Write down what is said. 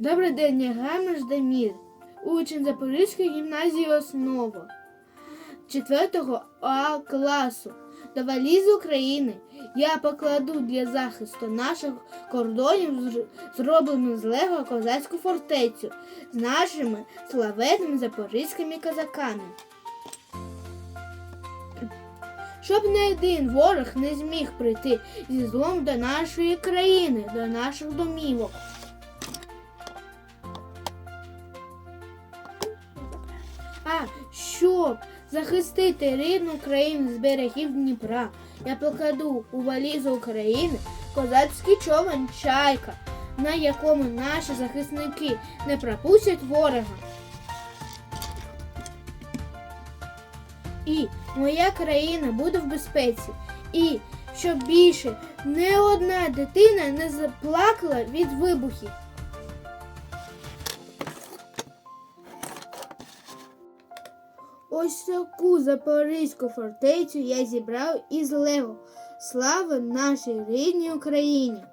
Добрий день, я Гамеш Демір, учень Запорізької гімназії Основа 4 А класу. До валізи України я покладу для захисту наших кордонів зр- зроблену з Лего козацьку фортецю з нашими славетними запорізькими козаками. Щоб не один ворог не зміг прийти зі злом до нашої країни, до наших домівок. А щоб захистити рідну країну з берегів Дніпра, я покладу у валізу України козацький човен чайка, на якому наші захисники не пропустять ворога. І моя країна буде в безпеці. І щоб більше не одна дитина не заплакала від вибухів. Ось таку запорізьку фортецю я зібрав із Лего. Слава нашій рідній Україні!